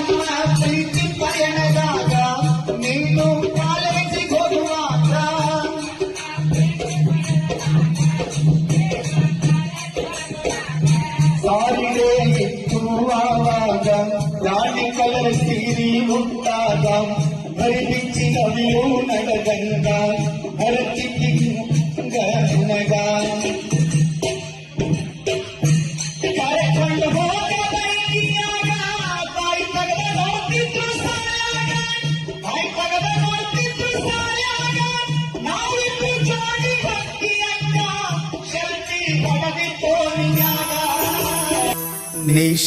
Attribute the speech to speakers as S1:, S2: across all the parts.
S1: ನಮ್ಮ ಪ್ರೀತಿ ಪಯಣದಾಗ ನೀನು ಕಾಲೇಜಿಗೆ ಹೋಗುವಾಗ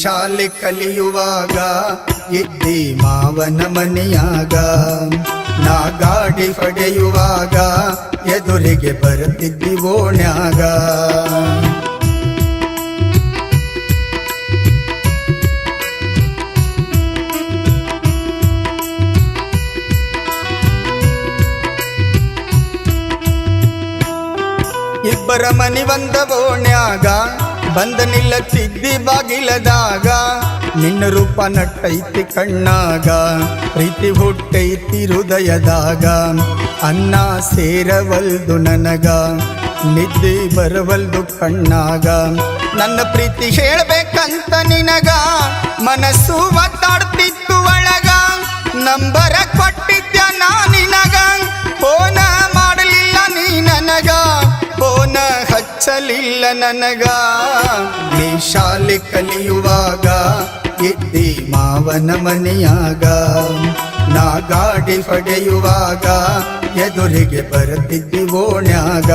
S2: ಶಾಲೆ ಕಲಿಯುವಾಗ ಇದ್ದಿ ಮಾವನ ಮನೆಯಾಗ. ನಾ ಗಾಡಿ ಪಡೆಯುವಾಗ ಎದುರಿಗೆ ಬರುತ್ತಿದ್ದಿ ಓಣ್ಯಾಗ. ಇಬ್ಬರ ಮನಿ ಬಂದ ಓಣ್ಯಾಗ ಬಂದ ನಿಲ್ಲತ್ತಿದ್ದಿ ಬಾಗಿಲದಾಗ. ನಿನ್ನ ರೂಪ ನಟ್ಟೈತಿ ಕಣ್ಣಾಗ, ಪ್ರೀತಿ ಹುಟ್ಟೈತಿ ಹೃದಯದಾಗ. ಅನ್ನ ಸೇರವಲ್ದು ನನಗ, ನಿದ್ದೆ ಬರವಲ್ದು ಕಣ್ಣಾಗ. ನನ್ನ ಪ್ರೀತಿ ಹೇಳ್ಬೇಕಂತ ನಿನಗ, ಮನಸ್ಸು ಒತ್ತಾಡ್ತಿತ್ತು ಒಳಗ. ನಂಬರ ಕೊಟ್ಟಿದ್ದ ನಾ ನಿನಗ? ಹಚ್ಚಲಿಲ್ಲ ನನಗ. ನೀ ಶಾಲೆ ಕಲಿಯುವಾಗ ಇದ್ದಿ ಮಾವನ ಮನೆಯಾಗ. ನಾ ಗಾಡಿ ಪಡೆಯುವಾಗ ಎದುರಿಗೆ ಬರುತ್ತಿದ್ದಿ ಓಣ್ಯಾಗ.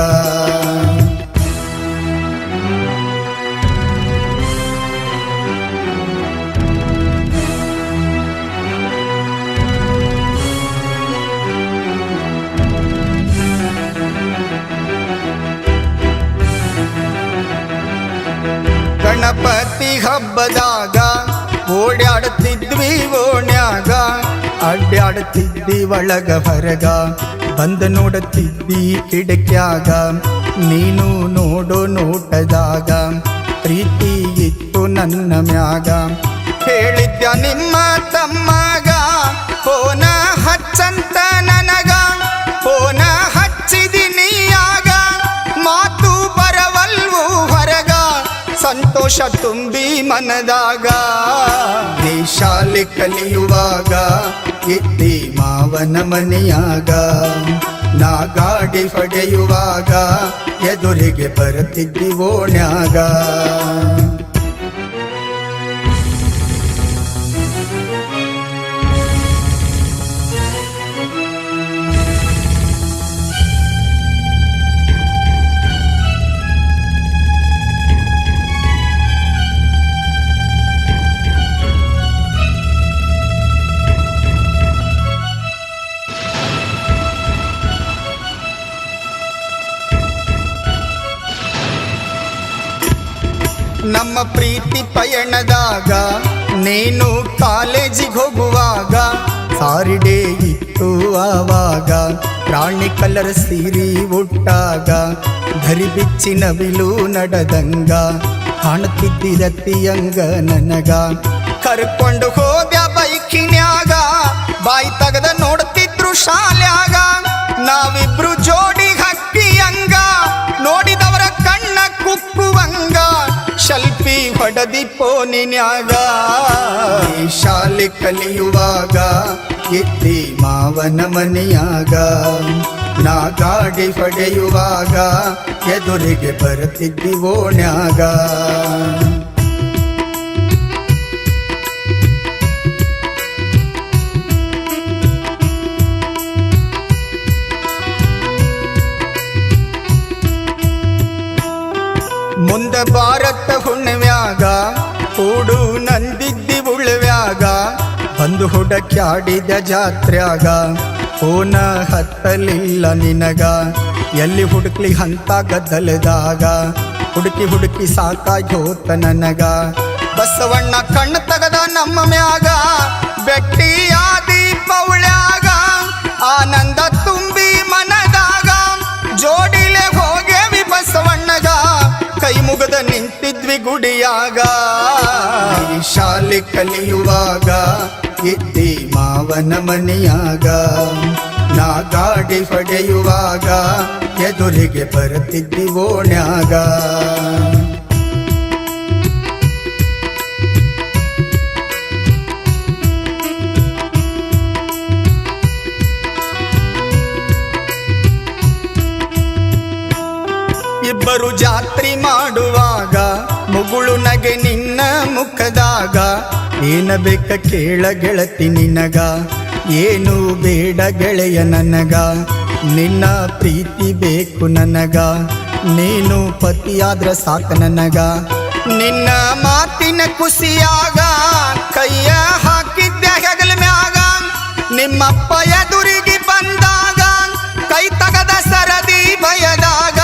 S2: ಹಬ್ಬದಾಗ ಓಡಾಡುತ್ತಿದ್ವಿ ಓಣ್ಯಾಗ ಅಡ್ಡಾಡುತ್ತಿದ್ವಿ ಒಳಗ ಹೊರಗ, ಬಂದು ನೋಡುತ್ತಿದ್ವಿ ಕಿಡಕ್ಯಾಗ, ನೀನು ನೋಡು ನೋಟದಾಗ, ಪ್ರೀತಿ ಇತ್ತು ನನ್ನ ಮ್ಯಾಗ. ಹೇಳಿದ್ದ ನಿಮ್ಮ ಸಂತೋಷ ತುಂಬಿ ಮನದಾಗ, ನೀ ಶಾಲೆ ಕಲಿಯುವಾಗ, ಇದ್ದಿ ಮಾವನ ಮನೆಯಾಗ. ನಾ ಗಾಡಿ ಪಡೆಯುವಾಗ ಎದುರಿಗೆ ಬರುತ್ತಿದ್ದಿ ಓಣ್ಯಾಗ. ನಮ್ಮ ಪ್ರೀತಿ ಪಯಣದಾಗ ನೀನು ಕಾಲೇಜಿಗೆ ಹೋಗುವಾಗ ಸಾರಿಡೇ ಇತ್ತು ಆವಾಗ ರಾಣಿ ಕಲರ್ ಸೀರಿ ಉಟ್ಟಾಗ ಧರಿ ಬಿಚ್ಚಿನ ಬಿಲು ನಡೆದಂಗ ಕಾಣುತ್ತಿದ್ದಿರತಿಯಂಗ ನನಗ ಕರ್ಕೊಂಡು ಹೋದ್ಯ ಬೈಕಿನ್ಯಾಗ ಬಾಯಿ ತಗದ ನೋಡ್ತಿದ್ರು ಶಾಲ್ಯಾಗ ನಾವಿಬ್ರು ಜೋಡಿ ಶಲ್ಪಿ ನಿನ್ಯಾಗ ಶಾಲೆ ಕಲಿಯುವಾಗ ಕಿತ್ತಿ ಮಾವನ ಮನೆಯಾಗ. ನಾ ಗಾಡಿ ಪಡೆಯುವಾಗ, ಎದುರಿಗೆ ಬರುತ್ತಿದ್ದಿ ಓಣ್ಯಾಗ. ಮುಂದ ಹುಣ್ಣ್ಯಾಗ ಕೂಡು ನಂದಿದ್ದಿ ಉಳ್ವ್ಯಾಗ, ಬಂದು ಹುಡಕ್ಯಾಡಿದ ಜಾತ್ರ್ಯಾಗ. ಫೋನ ಹತ್ತಲಿಲ್ಲ ನಿನಗ, ಎಲ್ಲಿ ಹುಡುಕ್ಲಿ ಹಂತ ಗದ್ದಲದಾಗ. ಹುಡುಕಿ ಹುಡುಕಿ ಸಾಕ ಹೋತ ನನಗ. ಬಸವಣ್ಣ ಕಣ್ಣು ತಗದ ನಮ್ಮ ಮ್ಯಾಗ ಬೆಟ್ಟಿಯಾದಿ ಪೌಳ್ಯಾಗ ಆನಂದ ತುಂಬಿ ಮನದಾಗ, ಜೋಡಿಲೆ ಹೋಗೇವಿ ಬಸವಣ್ಣಗ. ಕೈ ಮುಗದ ನಿಂತಿದ್ವಿ ಗುಡಿಯಾಗ, ಶಾಲೆ ಕಲಿಯುವಾಗ, ಇದ್ದಿ ಮಾವನ ಮನೆಯಾಗ ನಾ ಗಾಡಿ ಪಡೆಯುವಾಗ ಎದುರಿಗೆ ಬರುತ್ತಿದ್ದಿ ಓಣ್ಯಾಗ. ಇಬ್ಬರು ಜಾತ್ರಿ ನಿನ್ನ ಮುಖದಾಗ ಏನ ಬೇಕ ಕೇಳ ಗೆಳತಿ ನಿನಗ, ಏನು ಬೇಡ ಗೆಳೆಯ ನನಗ, ನಿನ್ನ ಪ್ರೀತಿ ಬೇಕು ನನಗ, ನೀನು ಪತಿಯಾದ್ರ ಸಾಕ ನನಗ. ನಿನ್ನ ಮಾತಿನ ಖುಷಿಯಾಗ ಕೈಯ ಹಾಕಿದ್ದೆ ಹೆಗಲ ಮ್ಯಾಗ, ನಿಮ್ಮಪ್ಪ ಎದುರಿಗೆ ಬಂದಾಗ ಕೈ ತಗದ ಸರದಿ ಭಯದಾಗ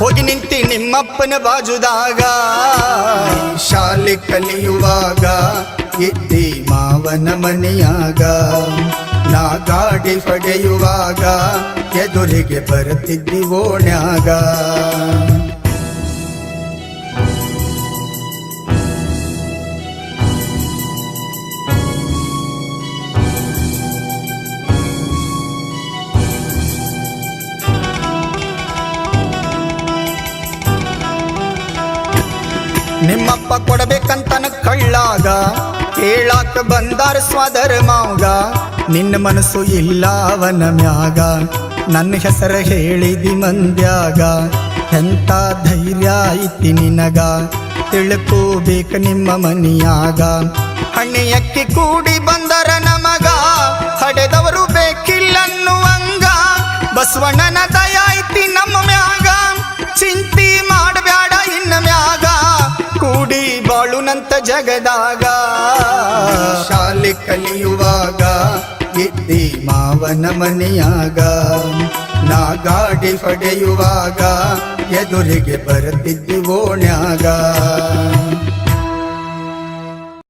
S2: ಹೋಗಿ ನಿಂತಿ ನಿಮ್ಮಪ್ಪನ ಬಾಜುದಾಗ, ಶಾಲೆ ಕಲಿಯುವಾಗ ಇದ್ದಿ ಮಾವನ ಮನೆಯಾಗ, ನಾ ಗಾಡಿ ಪಡೆಯುವಾಗ ಎದುರಿಗೆ ಬರುತ್ತಿದ್ದಿ ಓಣ್ಯಾಗ. ನಿಮ್ಮಪ್ಪ ಕೊಡಬೇಕಂತನ ಕಳ್ಳಾಗ, ಕೇಳಾಕ ಬಂದಾರ ಸ್ವಾದರ ಮಾವಗ. ನಿನ್ನ ಮನಸ್ಸು ಇಲ್ಲ ಅವನ ಮ್ಯಾಗ, ನನ್ನ ಹೆಸರ ಹೇಳಿದಿ ಮಂದ್ಯಾಗ. ಎಂತ ಧೈರ್ಯ ಐತಿ ನಿನಗ, ತಿಳ್ಕೋಬೇಕು ನಿಮ್ಮ ಮನಿಯಾಗ. ಹಣ್ಣಿಯಕ್ಕಿ ಕೂಡಿ ಬಂದರ ನಮಗ ಜಗದಾಗ ಶಾಲೆ ಕಲಿಯುವಾಗ ಇದ್ದಿ ಮಾವನ ಮನೆಯಾಗ ನಾ ಗಾಡಿ ಹೊಡೆಯುವಾಗ ಎದುರಿಗೆ ಬರುತ್ತಿದ್ದಿ ಓಣ್ಯಾಗ